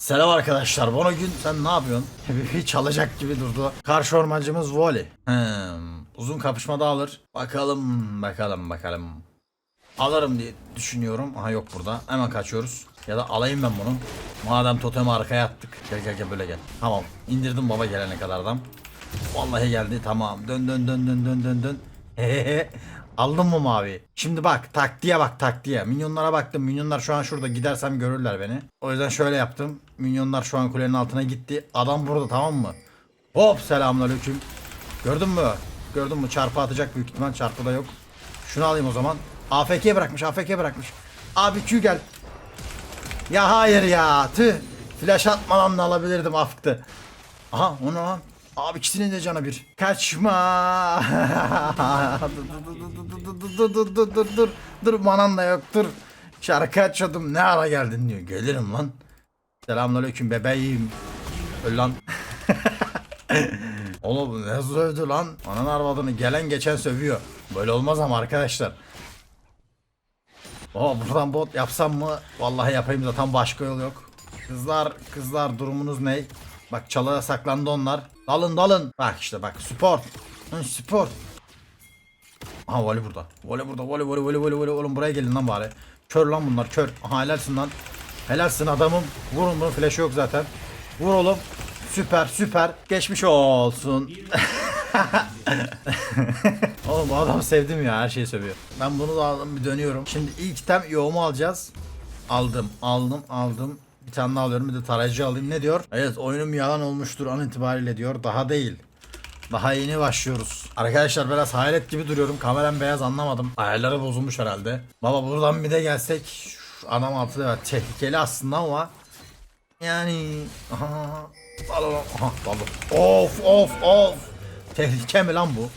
Selam arkadaşlar. Bono gün sen ne yapıyorsun? Hiç çalacak gibi durdu. Karşı ormancımız Voli. Hmm, uzun kapışmada alır. Bakalım bakalım bakalım. Alırım diye düşünüyorum. Aha yok burada. Hemen kaçıyoruz. Ya da alayım ben bunu. Madem totemi arkaya attık. Gel gel gel böyle gel. Tamam. indirdim baba gelene kadardan. Vallahi geldi tamam. Dön dön dön dön dön dön dön. Aldın mı mavi? Şimdi bak taktiğe bak taktiğe. Minyonlara baktım. Minyonlar şu an şurada. Gidersem görürler beni. O yüzden şöyle yaptım. Minyonlar şu an kulenin altına gitti. Adam burada tamam mı? Hop selamünaleyküm. Gördün mü? Gördün mü? Çarpı atacak büyük ihtimal. Çarpı da yok. Şunu alayım o zaman. AFK bırakmış. AFK bırakmış. Abi Q gel. Ya hayır ya. Tüh. Flash atmadan da alabilirdim afktı. Aha o ne lan? Abi ikisinin de canı bir. Kaçma. dur dur dur dur dur dur. Dur manan da yok dur. Şarkı açıyordum ne ara geldin diyor. Gelirim lan. Selamünaleyküm bebeğim. Öl lan. Oğlum ne sövdü lan? Anan arvadını gelen geçen sövüyor. Böyle olmaz ama arkadaşlar. Baba buradan bot yapsam mı? Vallahi yapayım da tam başka yol yok. Kızlar, kızlar durumunuz ne? Bak çalaya saklandı onlar. Dalın dalın. Bak işte bak spor. Hı, spor. Aha voli burada. Voli burada. Voli voli voli voli voli. Oğlum buraya gelin lan bari. Kör lan bunlar kör. Aha helalsin lan. Helalsin adamım. Vurun bunun flash'ı yok zaten. Vur oğlum. Süper süper. Geçmiş olsun. Oğlum bu adamı sevdim ya her şeyi seviyor. Ben bunu da aldım bir dönüyorum. Şimdi ilk item yoğumu alacağız. Aldım aldım aldım. Bir tane daha alıyorum bir de tarayıcı alayım. Ne diyor? Evet oyunum yalan olmuştur an itibariyle diyor. Daha değil. Daha yeni başlıyoruz. Arkadaşlar biraz hayalet gibi duruyorum. Kameram beyaz anlamadım. Ayarları bozulmuş herhalde. Baba buradan bir de gelsek. Şu adam altı evet, tehlikeli aslında ama. Yani. Aha. Aha. Of of of. Tehlike mi lan bu?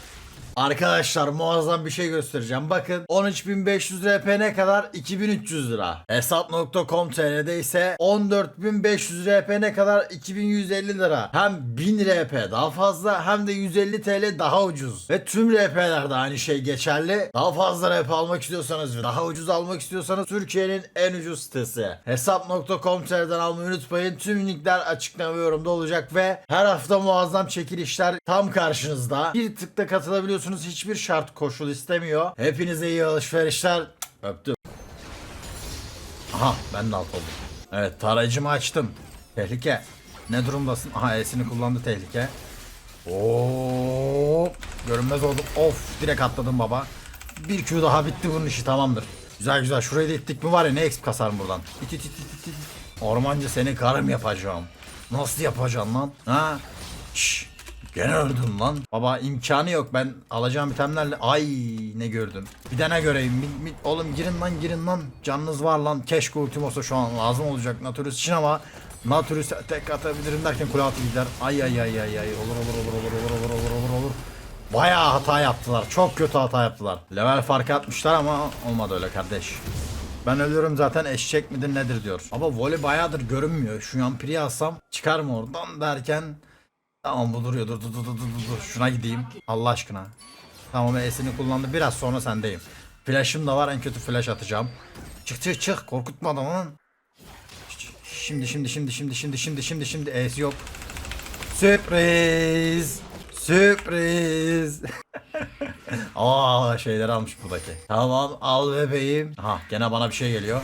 Arkadaşlar muazzam bir şey göstereceğim. Bakın 13.500 RP ne kadar? 2300 lira. Hesap.com.tr'de ise 14.500 RP ne kadar? 2150 lira. Hem 1000 RP daha fazla hem de 150 TL daha ucuz. Ve tüm RP'lerde aynı şey geçerli. Daha fazla RP almak istiyorsanız ve daha ucuz almak istiyorsanız Türkiye'nin en ucuz sitesi. Hesap.com.tr'den almayı unutmayın. Tüm linkler açıklama yorumda olacak ve her hafta muazzam çekilişler tam karşınızda. Bir tıkta katılabiliyorsunuz. Hiçbir şart koşul istemiyor. Hepinize iyi alışverişler. Öptüm. Aha ben de alt oldum. Evet tarayıcımı açtım. Tehlike. Ne durumdasın? Aha E'sini kullandı tehlike. Oo, görünmez oldum. Of direkt atladım baba. Bir Q daha bitti bunun işi tamamdır. Güzel güzel şurayı da ittik mi var ya ne exp kasarım buradan. İt it it it it. Ormancı seni karım yapacağım. Nasıl yapacaksın lan? Ha? Şşş. Gene öldüm lan. Baba imkanı yok ben alacağım itemlerle. Ay ne gördüm. Bir de ne göreyim. Mi- mi- Oğlum girin lan girin lan. Canınız var lan. Keşke ultim olsa şu an lazım olacak Nautilus için ama Natulus'a tek atabilirim derken kule altı gider. Ay ay ay ay ay. Olur olur olur olur olur olur olur olur olur. Bayağı hata yaptılar. Çok kötü hata yaptılar. Level farkı atmışlar ama olmadı öyle kardeş. Ben ölüyorum zaten eşek midir nedir diyor. Ama voley bayağıdır görünmüyor. Şu an pri alsam çıkar mı oradan derken Tamam bu duruyor dur dur dur dur dur. Şuna gideyim Allah aşkına. Tamam E'sini kullandı biraz sonra sendeyim. Flash'ım da var en kötü flash atacağım. Çık çık çık korkutma adamı. Şimdi şimdi şimdi şimdi şimdi şimdi şimdi şimdi E'si yok. Sürpriz. Sürpriz. Aa şeyleri almış buradaki. Tamam al bebeğim. Aha gene bana bir şey geliyor.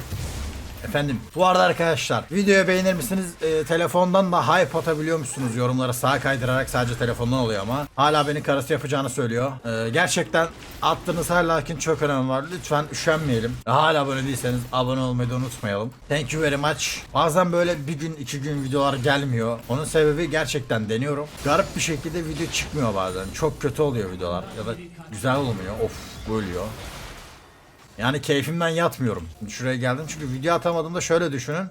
Efendim bu arada arkadaşlar videoyu beğenir misiniz? Ee, telefondan da hype atabiliyor musunuz? Yorumlara sağa kaydırarak sadece telefondan oluyor ama. Hala beni karısı yapacağını söylüyor. Ee, gerçekten attığınız her like'ın çok önemi var. Lütfen üşenmeyelim. Hala abone değilseniz abone olmayı da unutmayalım. Thank you very much. Bazen böyle bir gün iki gün videolar gelmiyor. Onun sebebi gerçekten deniyorum. Garip bir şekilde video çıkmıyor bazen. Çok kötü oluyor videolar. Ya da güzel olmuyor. Of bölüyor. Yani keyfimden yatmıyorum. Şuraya geldim çünkü video atamadığımda şöyle düşünün.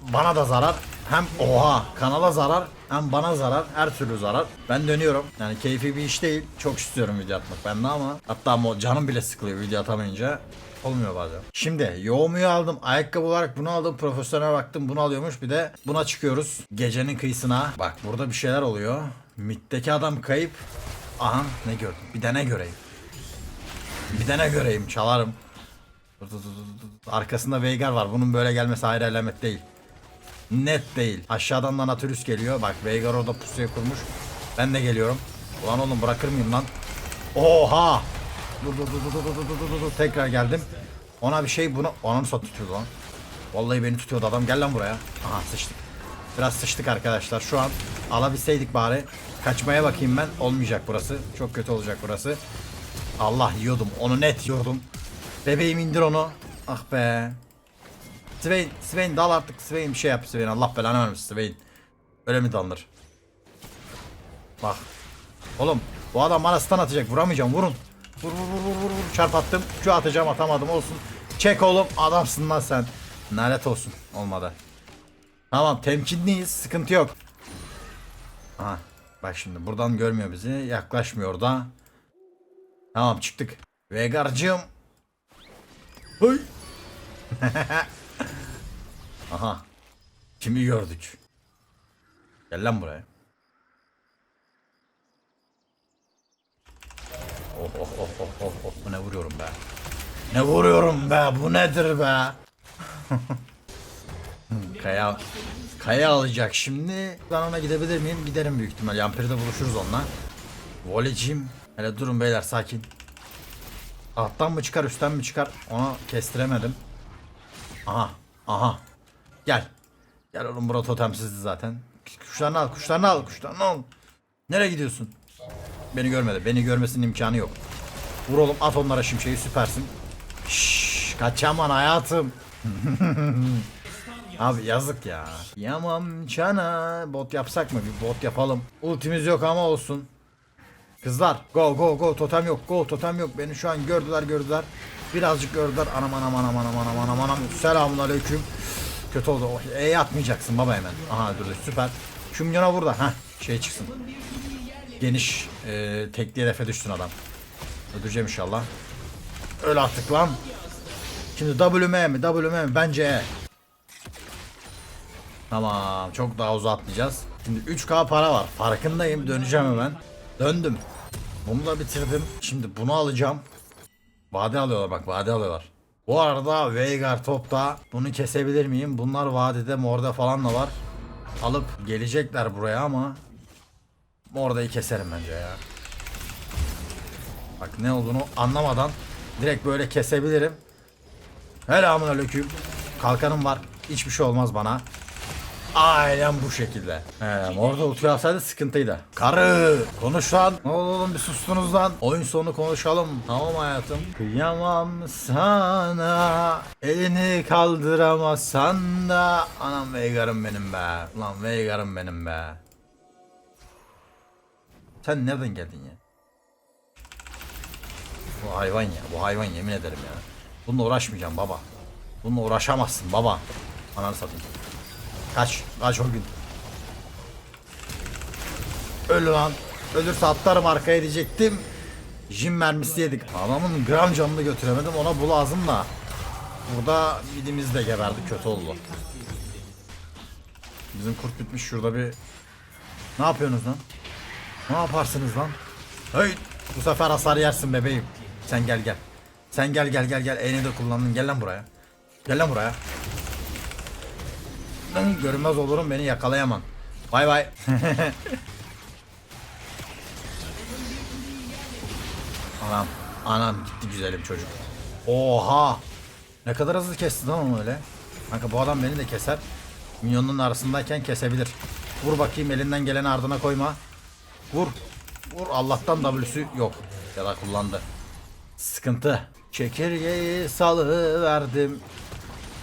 Bana da zarar. Hem oha kanala zarar hem bana zarar. Her türlü zarar. Ben dönüyorum. Yani keyfi bir iş değil. Çok istiyorum video atmak bende ama. Hatta canım bile sıkılıyor video atamayınca. Olmuyor bazen. Şimdi yoğumuyu aldım. Ayakkabı olarak bunu aldım. Profesyonel baktım bunu alıyormuş. Bir de buna çıkıyoruz. Gecenin kıyısına. Bak burada bir şeyler oluyor. Mid'deki adam kayıp. Aha ne gördüm. Bir de ne göreyim. Bir de ne göreyim çalarım. Dur, dur, dur, dur. Arkasında Veigar var. Bunun böyle gelmesi ayrı alamet değil. Net değil. Aşağıdan da Natürüs geliyor. Bak Veigar orada pusuya kurmuş. Ben de geliyorum. Ulan oğlum bırakır mıyım lan? Oha! Dur dur dur dur dur dur dur dur tekrar geldim. Ona bir şey buna anam sat tutuyordu lan. Vallahi beni tutuyordu adam gel lan buraya. Aha sıçtık. Biraz sıçtık arkadaşlar şu an alabilseydik bari. Kaçmaya bakayım ben olmayacak burası. Çok kötü olacak burası. Allah yiyordum onu net yiyordum. Bebeğim indir onu. Ah be. Swain, Swain dal artık Swain bir şey yap Swain Allah belanı vermesin Swain. Öyle mi dalınır? Bak. Oğlum bu adam bana stun atacak vuramayacağım vurun. Vur vur vur vur vur vur çarp attım. Şu atacağım atamadım olsun. Çek oğlum adamsın lan sen. Nalet olsun olmadı. Tamam temkinliyiz sıkıntı yok. Aha bak şimdi buradan görmüyor bizi yaklaşmıyor da. Tamam çıktık. Vegar'cığım. Hıy. Aha. Kimi gördük? Gel lan buraya. Oh oh oh oh oh oh bu ne vuruyorum be. Ne vuruyorum be bu nedir be. Kaya Kaya alacak şimdi. Ben ona gidebilir miyim? Giderim büyük ihtimal. Yampir'de buluşuruz onunla. Volecim. Hele durun beyler sakin. Alttan mı çıkar üstten mi çıkar? Onu kestiremedim. Aha. Aha. Gel. Gel oğlum bura totemsizdi zaten. Kuşlarını al kuşlarını al kuşlarını al. Nereye gidiyorsun? Beni görmedi. Beni görmesinin imkanı yok. Vur oğlum at onlara şimşeği süpersin. Şşş kaçaman hayatım. Abi yazık ya. Yamam çana. Bot yapsak mı? Bir bot yapalım. Ultimiz yok ama olsun. Kızlar go go go totem yok go totem yok. Beni şu an gördüler gördüler. Birazcık gördüler. Anam anam anam anam anam anam anam. Selamun aleyküm kötü oldu. Oh, E atmayacaksın baba hemen. Aha öldürdü süper. Şu milyona burada ha şey çıksın. Geniş e, tekli hedefe düştün adam. Öldüreceğim inşallah. Öyle attık lan. Şimdi WM mi WM mi? Bence E. Tamam çok daha uzatmayacağız. Şimdi 3K para var. Farkındayım. Döneceğim hemen. Döndüm. Bunu da bitirdim. Şimdi bunu alacağım. Vade alıyorlar bak vade alıyorlar. Bu arada Veigar topta. Bunu kesebilir miyim? Bunlar vadede morda falan da var. Alıp gelecekler buraya ama Morda'yı keserim bence ya. Bak ne olduğunu anlamadan direkt böyle kesebilirim. Selamun aleyküm. Kalkanım var. Hiçbir şey olmaz bana. Aynen bu şekilde. He, orada ulti alsaydı sıkıntıydı. Karı konuş lan. Ne oldu oğlum bir sustunuz lan. Oyun sonu konuşalım. Tamam hayatım. Kıyamam sana. Elini kaldıramazsan da. Anam Veigar'ım benim be. Lan Veigar'ım benim be. Sen nereden geldin ya? Bu hayvan ya. Bu hayvan yemin ederim ya. Bununla uğraşmayacağım baba. Bununla uğraşamazsın baba. Ananı satayım. Kaç. Kaç o gün. Öl lan. Ölürse atlarım arkaya diyecektim. Jim mermisi. Adamın gram canını götüremedim. Ona bu lazım da. Burada midimiz de geberdi. Kötü oldu. Bizim kurt bitmiş. Şurada bir... Ne yapıyorsunuz lan? Ne yaparsınız lan? Hey! Bu sefer hasar yersin bebeğim. Sen gel gel. Sen gel gel gel gel. E'ni de kullandın. Gel lan buraya. Gel lan buraya. Ben görünmez olurum beni yakalayamam. Bay bay. anam. Anam gitti güzelim çocuk. Oha. Ne kadar hızlı kesti lan onu öyle. Kanka bu adam beni de keser. Minyonun arasındayken kesebilir. Vur bakayım elinden geleni ardına koyma. Vur. Vur Allah'tan W'su yok. Ya da kullandı. Sıkıntı. Çekirgeyi salıverdim.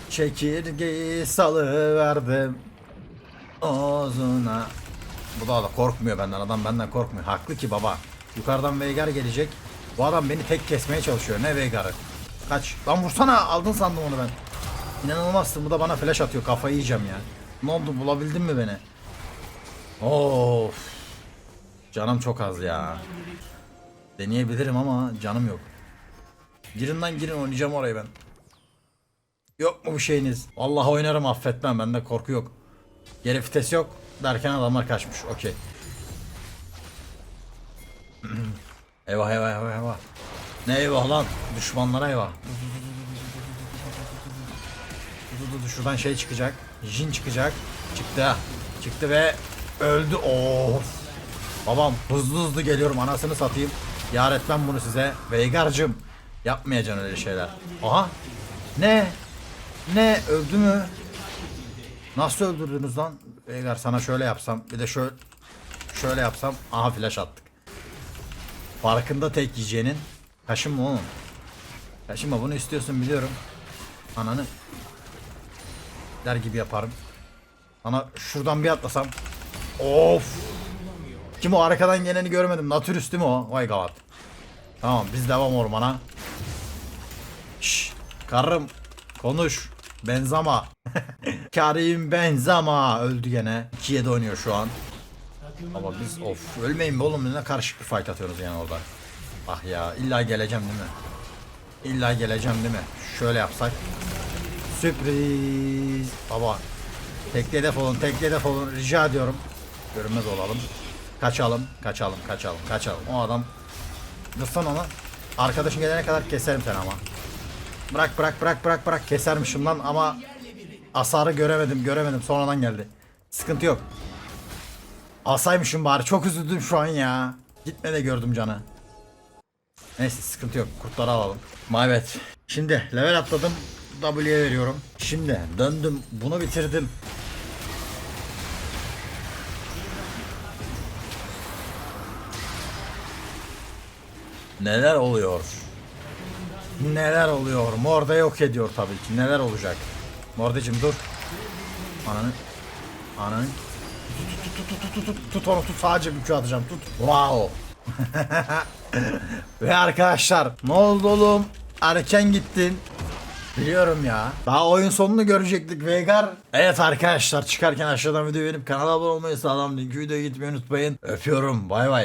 Çekirgeyi salıverdim. Ozuna. Bu da, da korkmuyor benden. Adam benden korkmuyor. Haklı ki baba. Yukarıdan Veigar gelecek. Bu adam beni tek kesmeye çalışıyor. Ne Veigar'ı? Kaç. Lan vursana. Aldın sandım onu ben. İnanılmazsın. Bu da bana flash atıyor. Kafayı yiyeceğim ya. Ne oldu? Bulabildin mi beni? Of. Canım çok az ya. Deneyebilirim ama canım yok. Girin lan girin oynayacağım orayı ben. Yok mu bir şeyiniz? Vallahi oynarım affetmem bende korku yok. Geri vites yok derken adamlar kaçmış. Okey. eyvah eyvah eyvah eyvah. Ne eyvah lan? Düşmanlara eyvah. Şuradan şey çıkacak. Jin çıkacak. Çıktı. Çıktı ve öldü. Of. Babam hızlı hızlı geliyorum anasını satayım. Yar etmem bunu size. Veigar'cım yapmayacaksın öyle şeyler. Aha. Ne? Ne? Öldü mü? Nasıl öldürdünüz lan? Veigar sana şöyle yapsam bir de şöyle şöyle yapsam aha flash attık. Farkında tek yiyeceğinin. Kaşınma oğlum. Kaşınma bunu istiyorsun biliyorum. Ananı der gibi yaparım. Sana şuradan bir atlasam. Of. Kim o arkadan geleni görmedim. Natürüs değil mi o? Vay gavat. Tamam biz devam ormana. Şşş. Karım. Konuş. Benzama. Karim Benzama. Öldü gene. 2-7 oynuyor şu an. Ama biz of ölmeyin be oğlum ne karışık bir fight atıyoruz yani orada. Ah ya illa geleceğim değil mi? İlla geleceğim değil mi? Şöyle yapsak. Sürpriz. Baba. Tekli hedef olun, tekli hedef olun. Rica ediyorum. Görünmez olalım. Kaçalım, kaçalım, kaçalım, kaçalım. O adam. Lütfen ona. Arkadaşın gelene kadar keserim seni ama. Bırak, bırak, bırak, bırak, bırak. Kesermişim lan ama hasarı göremedim, göremedim. Sonradan geldi. Sıkıntı yok. Asaymışım bari. Çok üzüldüm şu an ya. Gitme de gördüm canı. Neyse sıkıntı yok. Kurtları alalım. Evet. Şimdi level atladım. W'ye veriyorum. Şimdi döndüm. Bunu bitirdim. Neler oluyor? Neler oluyor? Morde yok ediyor tabii ki. Neler olacak? Mordecim dur. Ananı. Ananı. Tut tut tut tut tut tut onu tut sadece bir Q atacağım tut. Wow. Ve arkadaşlar ne oldu oğlum? Erken gittin. Biliyorum ya. Daha oyun sonunu görecektik Veigar. Evet arkadaşlar çıkarken aşağıdan video verip kanala abone olmayı sağlam linki videoya gitmeyi unutmayın. Öpüyorum bay bay.